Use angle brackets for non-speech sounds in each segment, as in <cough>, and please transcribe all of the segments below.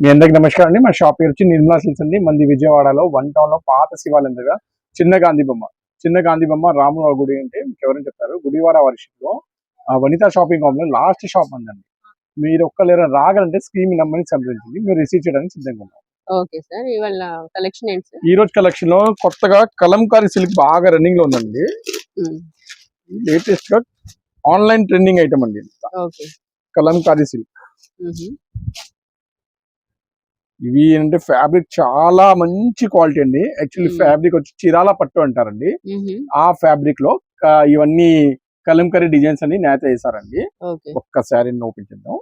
మీ అందరికి నమస్కారం అండి. మా షాప్ పేరు వచ్చి నిర్మలా సిల్స్ అండి. మంది విజయవాడలో వన్ టౌన్లో పాత శివాలయం దగ్గర చిన్న గాంధీ బొమ్మ. చిన్న గాంధీ బొమ్మ రాముల గుడి అంటే మీకు ఎవరైనా చెప్తారు. Gudivada వర్షిప్లో Vanitha shopping complex last shop ఉందండి మీరు ఒక్కలేరు రాగలంటే స్క్రీన్ నెంబర్ని సంప్రదించండి. మీరు రిసీవ్ చేయడానికి సిద్ధంగా ఉన్నాం. Okay sir. ఇవాళ కలెక్షన్ ఏంటి సార్? ఈ రోజు కలెక్షన్లో కొత్తగా కలంకారీ సిల్క్ బాగా రన్నింగ్లో ఉందండి. లేటెస్ట్గా ఆన్లైన్ ట్రెండింగ్ ఐటమ్ అండి. కలంకారీ సిల్క్. ఇవి అంటే ఫ్యాబ్రిక్ చాలా మంచి క్వాలిటీ అండి. యాక్చువల్లీ. ఫ్యాబ్రిక్ వచ్చి చిరాల పట్టు అంటారండి. ఆ ఫ్యాబ్రిక్లో ఇవన్నీ కలంకరీ డిజైన్స్ అన్ని నేత వేసారండి ఒక్క శారీ ఓపెన్ చేద్దాం.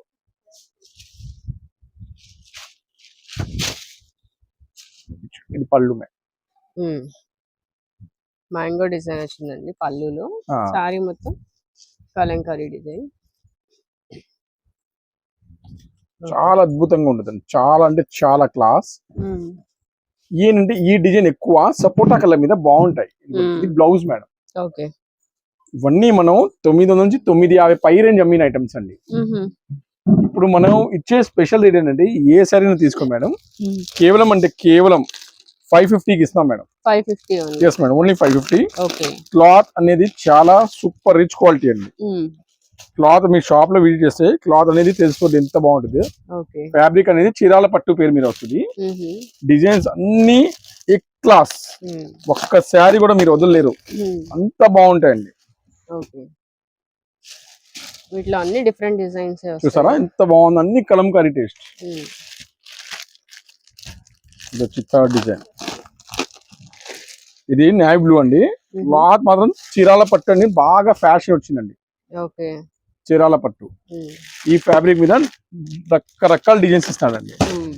ఇది పళ్ళు. మ్యాంగో డిజైన్ వచ్చిందండి పళ్ళులో. సారీ మొత్తం కలంకారీ డిజైన్ చాలా అద్భుతంగా ఉంటుంది చాలా అంటే చాలా క్లాస్ ఏంటంటే ఈ డిజైన్ ఎక్కువ సపోటా కలర్ మీద బాగుంటాయి. ఇది బ్లౌజ్ మేడం. ఓకే. ఇవన్నీ మనం తొమ్మిది వందల నుంచి తొమ్మిది యాభై పై రేంజ్ అమ్మిన ఐటమ్స్ అండి. ఇప్పుడు మనం ఇచ్చే స్పెషల్ రేట్ ఏంటంటే ఏ శారీని తీసుకో మేడం. కేవలం అంటే కేవలం ఫైవ్ ఫిఫ్టీకి ఇస్తాం madam. Five fifty yes madam only five fifty cloth అనేది చాలా సూపర్ రిచ్ క్వాలిటీ అండి. క్లాత్ మీ షాప్లో విజిట్ చేస్తే క్లాత్ అనేది తెలుసుకోండి ఎంత బాగుంటుంది. ఫ్యాబ్రిక్ అనేది చీరాల పట్టు పేరు మీద వస్తుంది. డిజైన్స్ అన్ని ఎక్ క్లాస్ ఒక్క శారీ కూడా మీరు వదలలేరు. అంత బాగుంటాయండి. వీటిలో అన్ని డిఫరెంట్ డిజైన్స్ చూసారా? ఎంత బాగుంది. అన్ని కలంకారీ టేస్ట్ ఇది థర్డ్ డిజైన్ ఇది నాయ్ బ్లూ అండి. క్లాత్ మాత్రం చీరాల పట్టు అని బాగా ఫ్యాషన్ వచ్చిందండి. చీరాల పట్టు. ఈ ఫ్యాబ్రిక్ మీద రకరకాల డిజైన్స్ ఉమ్.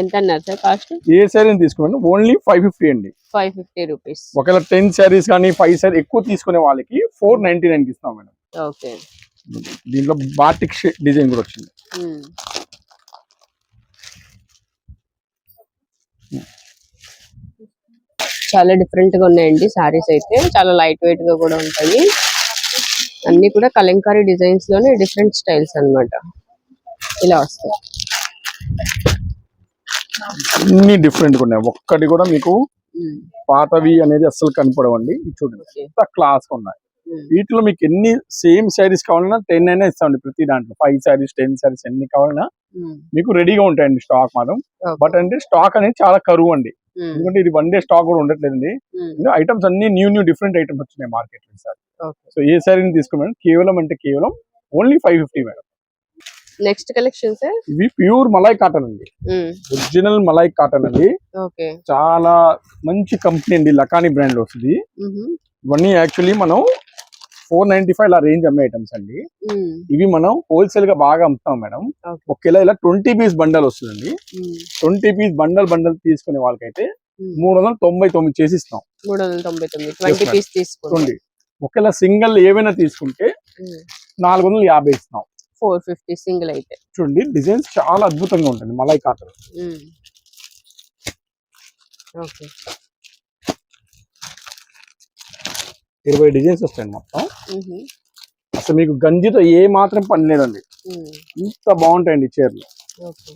ఎంత అన్నారు సార్ కాస్ట్? ఏ శారీని తీసుకోండి? ఓన్లీ ఫైవ్ ఫిఫ్టీ అండి. Five fifty rupees. ఒకవేళ టెన్ శారీస్ కానీ ఫైవ్ శారీ ఎక్కువ తీసుకునే వాళ్ళకి ఫోర్ నైన్టీ నైన్కి ఇస్తాం మేడం. ఓకే. దీంట్లో బాటిక్ డిజైన్ కూడా వచ్చింది. చాలా డిఫరెంట్గా ఉన్నాయండి సారీస్ అయితే. చాలా లైట్ వెయిట్గా కూడా ఉంటాయి. అన్ని కూడా కలంకారీ డిజైన్స్లోనే డిఫరెంట్ స్టైల్స్ అన్నమాట. ఇలా వస్తాయి. అన్ని డిఫరెంట్గా ఉన్నాయి. ఒక్కటి కూడా మీకు పాతవి అనేది అస్సలు కనపడవండి. చూడండి. ఎంత క్లాస్ ఉన్నాయి. వీటిలో మీకు ఎన్ని సేమ్ శారీస్ కావాలన్నా టెన్ అయినా ఇస్తామండి ప్రతి దాంట్లో. ఫైవ్ శారీస్ టెన్ శారీస్ ఎన్ని కావాలన్నా మీకు రెడీగా ఉంటాయండి స్టాక్ మాత్రం. బట్ అంటే స్టాక్ అనేది చాలా కరువు అండి. ఎందుకంటే ఇది వన్ డే స్టాక్ కూడా ఉండట్లేదండి. ఐటమ్స్ అన్ని న్యూ న్యూ డిఫరెంట్ ఐటమ్స్ వచ్చినాయి మార్కెట్లో. సో ఏ శారీని తీసుకోమేడం? కేవలం అంటే కేవలం only five fifty madam. Next collection sir? ఇవి ప్యూర్ మలై కాటన్ అండి. ఒరిజినల్ మలై కాటన్ అండి. చాలా మంచి కంపెనీ అండి లకానీ బ్రాండ్లో వస్తుంది ఇవన్నీ యాక్చువల్లీ మనం ఫోర్ నైన్టీ ఫైవ్ లా రేంజ్ అమ్మే ఐటమ్స్ అండి. ఇవి మనం హోల్సేల్గా బాగా అమ్ముతాం మేడం. ఒకేలా ఇలా ట్వంటీ పీస్ బండల్ వస్తుందండి. ట్వంటీ పీస్ బండల్ బండల్ తీసుకునే వాళ్ళకైతే. మూడు వందల తొంభై తొమ్మిది చేసి ఇస్తాం. మూడు వందల తొంభై తొమ్మిది. ట్వంటీ. పీస్ తీసుకోండి. ఒకవేళ సింగిల్ ఏవైనా తీసుకుంటే నాలుగు వందల యాభై ఇస్తాం ఫోర్ ఫిఫ్టీ సింగిల్ అయితే. చూడండి డిజైన్స్ చాలా అద్భుతంగా ఉంటుంది మలై కాటన్. ఓకే. ఇరవై డిజైన్స్ వస్తాయండి మొత్తం అసలు మీకు గంజితో ఏ మాత్రం పని లేదండి. ఇంత బాగుంటాయండి చీరలు. ఓకే.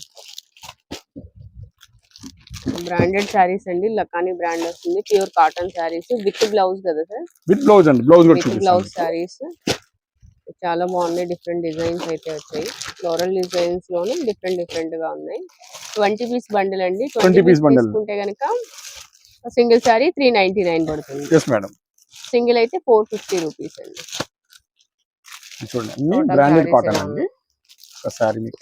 బ్రాండెడ్ శారీస్ అండి లకానీ బ్రాండ్ వస్తుంది. Pure cotton saris with blouse కదా సార్? విత్ బ్లౌజ్ అండి బ్లౌజ్ విత్ బ్లౌజ్ శారీస్. చాలా బాగున్నాయి డిఫరెంట్ డిజైన్స్ అయితే వచ్చాయి. ఫ్లోరల్ డిజైన్స్లోనే డిఫరెంట్ డిఫరెంట్గా ఉన్నాయి. ట్వంటీ పీస్ బండిల్ అండి. 20 ట్వంటీ పీస్ bundle. తీసుకుంటే కనుక single sari three ninety nine పడుతుంది. మేడం సింగిల్ అయితే ఫోర్ ఫిఫ్టీ రూపీస్ అండి. చూడండి బ్రాండెడ్ కాటన్ అండి. ఒకసారి మీకు.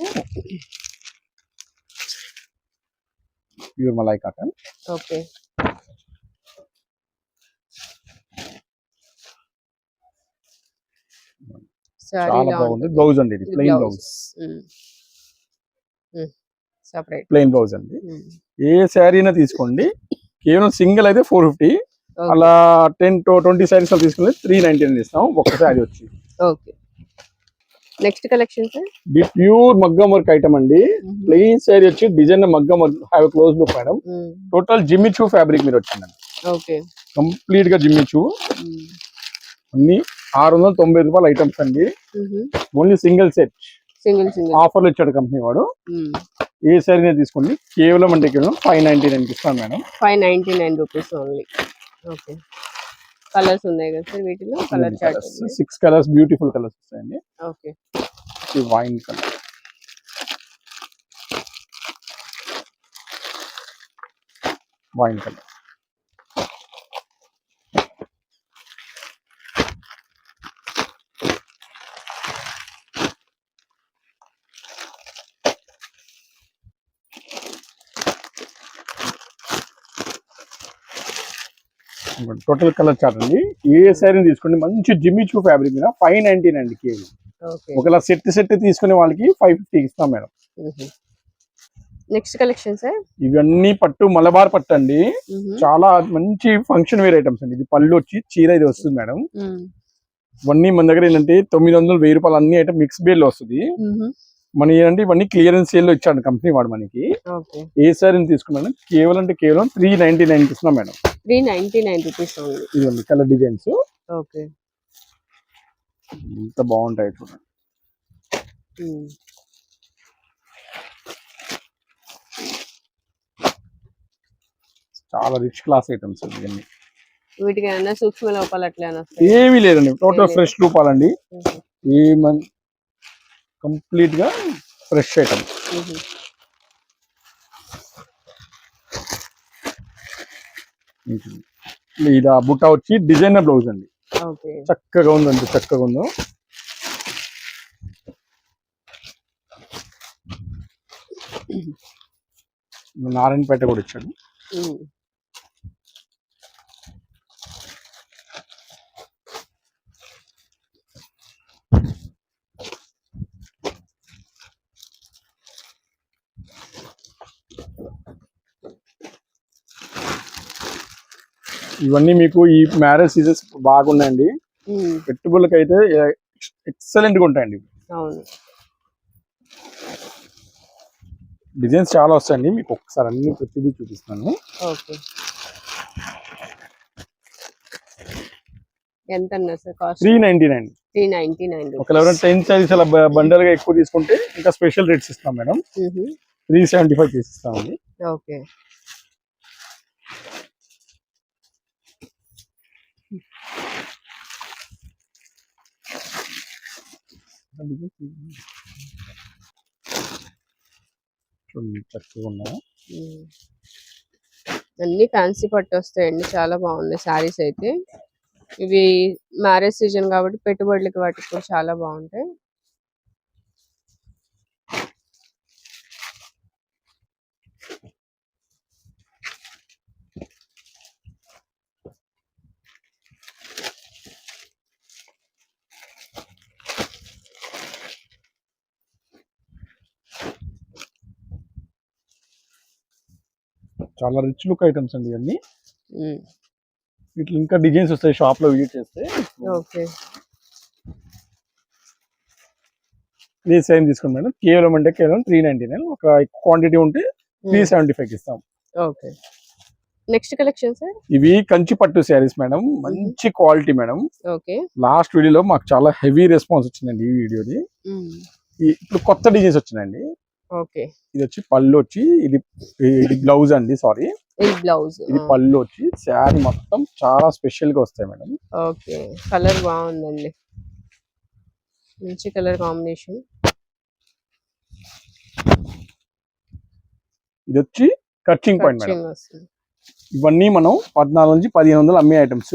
Pure malai cotton. ఓకే. చాలా బాగుంది. బ్లౌజ్ అండి ఇది plain blouse. Separate. Plain blouse అండి. ఏ శారీ అయినా తీసుకోండి. కేవలం సింగిల్ అయితే ఫోర్ ఫిఫ్టీ. అలా టెన్ టు ట్వంటీ శారీస్ తీసుకుంటే త్రీ నైన్టీ నైన్ ఇస్తాం. ఒక్క శారీ వచ్చి. ఓకే. నెక్స్ట్ కలెక్షన్ సార్ ఇది ప్యూర్ మగ్గం వర్క్ ఐటమ్ అండి. ప్లెయిన్ శారీ వచ్చి డిజైన్ మగ్గం work have close look madam total Jimmy Choo fabric మీద వచ్చిందండి. ఓకే కంప్లీట్గా జిమ్మిచూ అన్ని ఆరు వందల తొంభై రూపాయల ఐటమ్స్ అండి. Only single set single single ఆఫర్లు ఇచ్చాడు కంపెనీ వాడు. ఏ శారీ తీసుకోండి. కేవలం అంటే కేవలం ఫైవ్ నైన్టీ నైన్కి ఇస్తాను madam. Five ninety nine rupees only okay colours ఉన్నాయి కదా సార్ వీటిలో? Colour chart six colours beautiful colours వస్తాయండి. Okay. Wine colour. Wine colour. Total colour chart అండి. ఏ శారీని తీసుకోండి మంచి జిమ్మిచూ ఫ్యాబ్రిక్ మీద ఫైవ్ నైన్టీ అండి. ఓకే. ఒకవేళ సెట్ సెట్ తీసుకునే వాళ్ళకి ఫైవ్ ఫిఫ్టీకి ఇస్తాం మేడం. నెక్స్ట్ కలెక్షన్ సార్ ఇవన్నీ పట్టు మలబార్ పట్టు అండి. చాలా మంచి ఫంక్షన్ వేర్ ఐటమ్స్ అండి. ఇది పళ్ళు వచ్చి చీర ఇది వస్తుంది మేడం. ఇవన్నీ మన దగ్గర ఏంటంటే తొమ్మిది వందలు వెయ్యి రూపాయలు అన్ని ఐటమ్ మిక్స్ బేల్లో వస్తుంది. మన ఏంటంటే ఇవన్నీ క్లియరెన్స్ సేల్లో ఇచ్చాడు కంపెనీ వాడు మనకి. ఏ సారీని తీసుకున్నాను? కేవలం అంటే కేవలం త్రీ నైన్టీ నైన్ ఇస్తున్నాం madam. Three ninety nine rupees ఇదిగోండి కలర్ డిజైన్స్ ఓకే. ఎంత బాగుంటాయి చూడండి. చాలా రిచ్ క్లాస్ ఐటమ్స్ ఇవన్నీ. వీటికి ఏమైనా సూక్ష్మ లోపాలు అట్లా ఏమీ లేదండి. టోటల్ ఫ్రెష్ రూపాలండి ఏమన్ కంప్లీట్గా ఫ్రెష్ ఐటమ్. ఇది. ఆ బుట్ట వచ్చి డిజైనర్ బ్లౌజ్ అండి. చక్కగా ఉందండి చక్కగా ఉందో. నారాయణపేట కూడా ఇచ్చాడు ఇవన్నీ మీకు ఈ మ్యారేజ్ సీజన్స్ బాగున్నాయండి. పెట్టుబడులకి అయితే ఎక్సలెంట్గా ఉంటాయండి. డిజైన్స్ చాలా వస్తాయండి. మీకు ఒకసారి అన్ని ప్రతిదీ చూపిస్తాను. ఓకే. ఎంత three ninety nine. Three ninety nine ఒకవేళ ఎవరైనా టెన్ సైజ్ అలా బండల్గా ఎక్కువ తీసుకుంటే ఇంకా స్పెషల్ రేట్స్ ఇస్తాం మేడం. త్రీ సెవెంటీ ఫైవ్ ఇస్తామండి. ఓకే. ఉన్నాయా? అన్ని ఫ్యాన్సీ పట్టు వస్తాయండి చాలా బాగున్నాయి శారీస్ అయితే. ఇవి మ్యారేజ్ సీజన్ కాబట్టి పెట్టుబడులకి వాటికి కూడా చాలా బాగుంటాయి. చాలా రిచ్ లుక్ ఐటమ్స్ అండి ఇవన్నీ. వీటిలో ఇంకా డిజైన్స్ వస్తాయి షాప్లో విజిట్ చేస్తే. ఓకే. త్రీ సేమ్ తీసుకోండి మేడం. కేవలం అంటే కేవలం త్రీ నైన్టీ నైన్ ఒక క్వాంటిటీ ఉంటే త్రీ సెవెంటీ ఫైవ్ ఇస్తాం. ఓకే. నెక్స్ట్ కలెక్షన్ సార్ ఇవి కంచి పట్టు శారీస్ మేడం. మంచి క్వాలిటీ మేడం. ఓకే. లాస్ట్ వీడియోలో మాకు చాలా హెవీ రెస్పాన్స్ వచ్చిందండి ఈ వీడియోది ఇప్పుడు కొత్త డిజైన్స్ వచ్చినాయండి. ఓకే. ఇది వచ్చి పళ్ళు వచ్చి ఇది ఇది బ్లౌజ్ అండి సారీ. ఇది బ్లౌజ్. ఇది పళ్ళు వచ్చి శారీ మొత్తం చాలా స్పెషల్గా వస్తాయి మేడం. ఓకే. కలర్ బాగుందండి. మంచి కలర్ కాంబినేషన్. ఇది వచ్చి కట్చింగ్ పాయింట్ మేడం. ఇవన్నీ మనం పద్నాలుగు నుంచి పదిహేను వందలు అమ్మే ఐటమ్స్.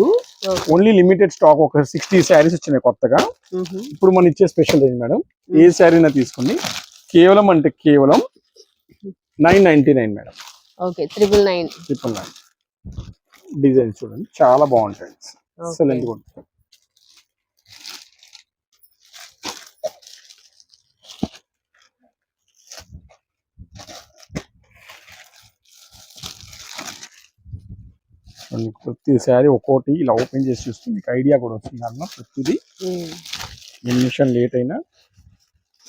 ఓన్లీ లిమిటెడ్ స్టాక్ ఒక సిక్స్టీ శారీస్ వచ్చినాయి కొత్తగా. ఇప్పుడు మనం ఇచ్చే స్పెషల్ రేంజ్ మేడం. ఏ శారీనా తీసుకోండి. కేవలం అంటే కేవలం nine ninety nine madam. Okay triple nine triple nine designs చూడండి చాలా బాగుంటాయి. ఎక్సలెంట్గా ఉంటాయి మీకు ప్రతి శారీ ఒక్కోటి ఇలా ఓపెన్ చేసి చూస్తే మీకు ఐడియా కూడా వస్తుంది అన్న ప్రతిదీ ఎన్ని లేట్ అయినా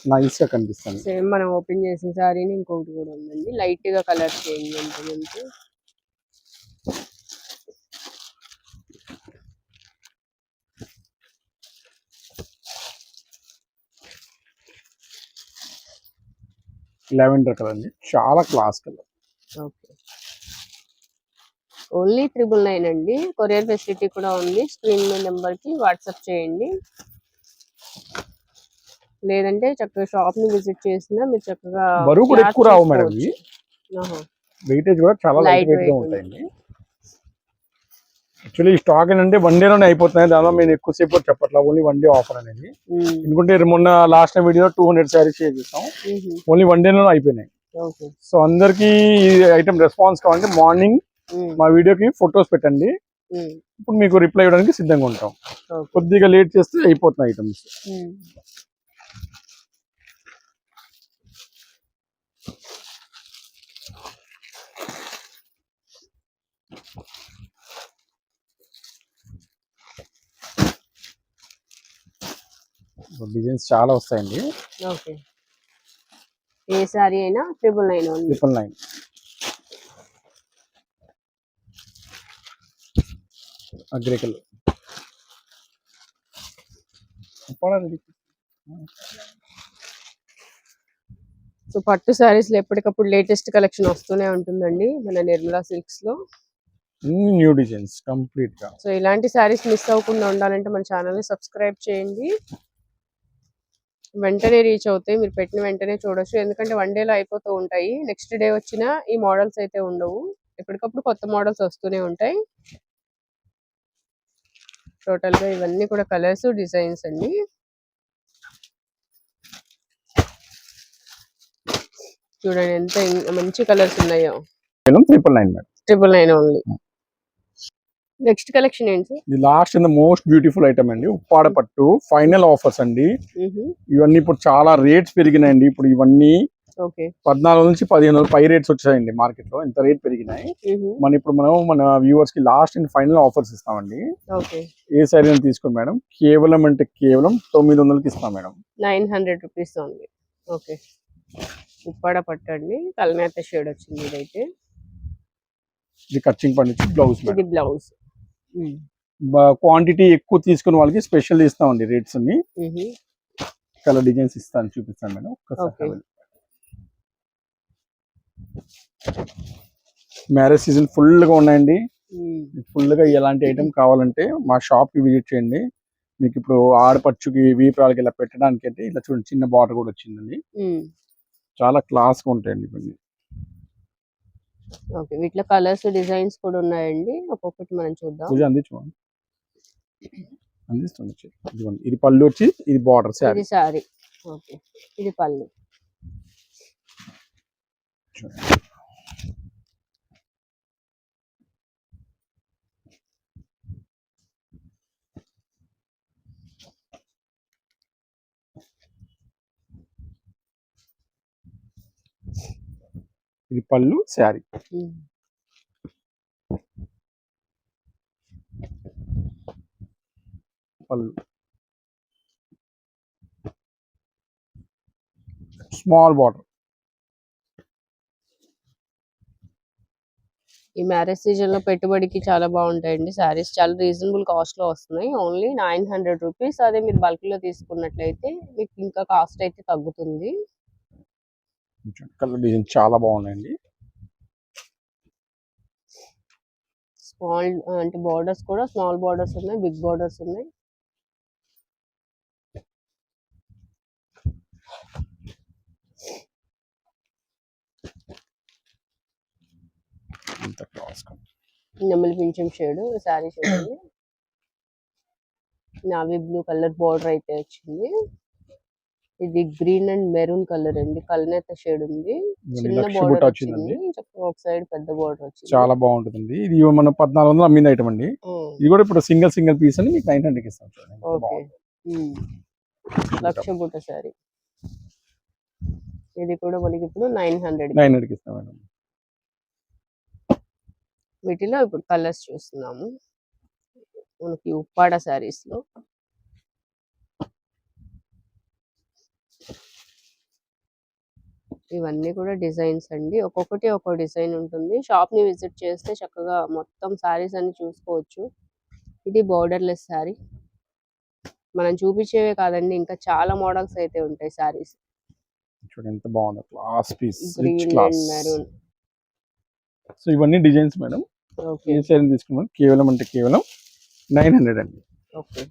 నైస్గా కనిపిస్తుంది సేమ్ మనం ఓపెన్ చేసిన సారీని ఇంకొకటి కూడా ఉందండి. లైట్గా కలర్ చేంజ్ ఉంటుంది లెవెండర్ కలర్ అండి. చాలా class colour. Okay. Only triple nine అండి. కొరియర్ ఫెసిలిటీ కూడా ఉంది. స్క్రీన్ మీద నెంబర్కి వాట్సాప్ చేయండి. లేదంటే చక్కగా షాప్ని విజిట్ చేసినా మీరు చక్కగా బరువు కూడా ఎక్కువ రావు మేడం ఇవి. వెయిటేజ్ కూడా చాలా లైట్ వెయిట్గా ఉంటాయండి. యాక్చువల్లీ ఈ స్టాక్ ఏంటంటే వన్ డేలోనే అయిపోతున్నాయి. దానిలో నేను ఎక్కువసేపు చెప్పట్లా. ఓన్లీ వన్ డే ఆఫర్ అనేది. ఉమ్. ఎందుకంటే మొన్న last time video two hundred saris share చేస్తాం మ్మ్. ఓన్లీ వన్ డేలోనే అయిపోయినాయి. సో అందరికి ఈ ఐటమ్ రెస్పాన్స్ కావాలంటే మార్నింగ్ ఉమ్. మా వీడియోకి ఫొటోస్ పెట్టండి. ఉమ్. ఇప్పుడు మీకు రిప్లై ఇవ్వడానికి సిద్ధంగా ఉంటాం. కొద్దిగా లేట్ చేస్తే అయిపోతున్నాయి ఐటమ్స్ డిజైన్స్ చాలా వస్తాయండి. ఓకే. ఏ సారీ అయినా ట్రిపుల్ నైన్ ట్రిపుల్ నైన్ అగ్రికల్ సో పట్టు సారీస్లో ఎప్పటికప్పుడు లేటెస్ట్ కలెక్షన్ వస్తూనే ఉంటుందండి మన నిర్మలా సిల్క్స్లో. న్యూ డిజైన్స్ కంప్లీట్గా. సో ఇలాంటి సారీస్ మిస్ అవ్వకుండా ఉండాలంటే మన ఛానల్ని సబ్స్క్రైబ్ చేయండి. వెంటనే రీచ్ అవుతాయి. మీరు పెట్టిన వెంటనే చూడొచ్చు. ఎందుకంటే వన్లో అయిపోతూ ఉంటాయి. నెక్స్ట్ డే వచ్చిన ఈ మోడల్స్ అయితే ఉండవు. ఎప్పటికప్పుడు కొత్త మోడల్స్ వస్తూనే ఉంటాయి. టోటల్గా ఇవన్నీ కూడా కలర్స్ డిజైన్స్ అండి. చూడండి ఎంత మంచి కలర్స్ ఉన్నాయో. Triple nine triple nine only next collection ఏంటి? ఇది last the most beautiful item అండి. ఉప్పాడ పట్టు. ఫైనల్ ఆఫర్స్ అండి. ఇవన్నీ ఇప్పుడు చాలా రేట్స్ పెరిగినాయండి. ఇప్పుడు ఇవన్నీ ఓకే. పద్నాలుగు నుంచి పదిహేను వరకు పై రేట్స్ వచ్చాయండి మార్కెట్లో ఇంత రేట్ పెరిగినాయి. మన ఇప్పుడు మనం మన వ్యూవర్స్కి లాస్ట్ అండ్ ఫైనల్ ఆఫర్స్ ఇస్తామండి. ఓకే. ఏ సారీ తీసుకోండి మేడం. కేవలం అంటే కేవలం తొమ్మిది వందలకి ఇస్తాం madam. Nine hundred rupees only. Okay. Uppada పట్టండి కల్నేత షేడ్ వచ్చింది ఇదైతే. ఇది కచ్చింగ్ పండించి బ్లౌజ్ ఇది బ్లౌజ్. క్వాంటిటీ ఎక్కువ తీసుకున్న వాళ్ళకి స్పెషల్ ఇస్తామండి రేట్స్ అన్ని. కలర్ డిజైన్స్ ఇస్తాను చూపిస్తాను మేడం. ఒక్కసారి మ్యారేజ్ సీజన్ ఫుల్గా ఉన్నాయండి. ఫుల్గా ఎలాంటి ఐటమ్ కావాలంటే మా షాప్కి విజిట్ చేయండి. మీకు ఇప్పుడు ఆడపచ్చుకి వీపరాలకి ఇలా పెట్టడానికి అంటే ఇలా చూడండి చిన్న బార్డర్ కూడా వచ్చిందండి. చాలా క్లాస్గా ఉంటాయండి ఇవన్నీ. ఓకే. వీటిలో కలర్స్ డిజైన్స్ కూడా ఉన్నాయండి. ఒక్కొక్కటి మనం చూద్దాం. పూజ అందిస్తుంది. ఇదిగోండి. ఇది పళ్ళు వచ్చి ఇది బార్డర్ శారీ. ఇది సారీ ఓకే. ఇది పళ్ళు. ఇది పళ్ళు శారీ. పళ్ళు. స్మాల్ బార్డర్ ఈ మ్యారేజ్ సీజన్లో పెట్టుబడికి చాలా బాగుంటాయండి. సారీస్ చాలా రీజనబుల్ కాస్ట్లో వస్తున్నాయి. Only nine hundred rupees. అదే మీరు బల్క్లో తీసుకున్నట్లయితే మీకు ఇంకా కాస్ట్ అయితే తగ్గుతుంది. కలర్ డిజైన్ చాలా బాగున్నాయండి. స్మాల్ అంటే బార్డర్స్ కూడా స్మాల్ బార్డర్స్ ఉన్నాయి బిగ్ బార్డర్స్ ఉన్నాయి. నెమలి పింఛం షేడ్ శారీ చూడండి <clears throat> నావీ బ్లూ కలర్ బార్డర్ అయితే వచ్చింది. ఇది గ్రీన్ అండ్ మెరూన్ కలర్ అండి కలనేత షేడ్ ఉంది. చిన్న బార్డర్ వచ్చింది. ఒక సైడ్ పెద్ద బార్డర్ వచ్చింది. చాలా బాగుంటుందండి. ఇది మన పద్నాలుగు వందలు అమ్మింది ఐటమ్ అండి. ఇది కూడా ఇప్పుడు సింగిల్ సింగిల్ పీస్ అని మీకు నైన్ హండ్రెడ్ ఇస్తాం ఓకే. లక్ష బుట్ట శారీ. ఇది కూడా మనకి ఇప్పుడు నైన్ హండ్రెడ్ నైన్ హండ్రెడ్ ఇస్తాం మేడం. వీటిలో ఇప్పుడు కలర్స్ చూస్తున్నాము. మనకి ఉప్పాడ శారీస్లో ఇవన్నీ కూడా డిజైన్స్ అండి. ఒక్కొక్కటి ఒక్కో డిజైన్ ఉంటుంది. షాప్ని విజిట్ చేస్తే చక్కగా మొత్తం శారీస్ అన్ని చూసుకోవచ్చు. ఇది బోర్డర్లెస్ శారీ మనం చూపించేవే కాదండి ఇంకా చాలా మోడల్స్ అయితే ఉంటాయి శారీస్ చూడండి ఎంత బాగుందో. Class piece rich green and maroon. So ఇవన్నీ డిజైన్స్ మేడం. ఓకే. ఏ సైజ్ తీసుకున్నాం. కేవలం అంటే కేవలం నైన్ హండ్రెడ్ అండి. ఓకే.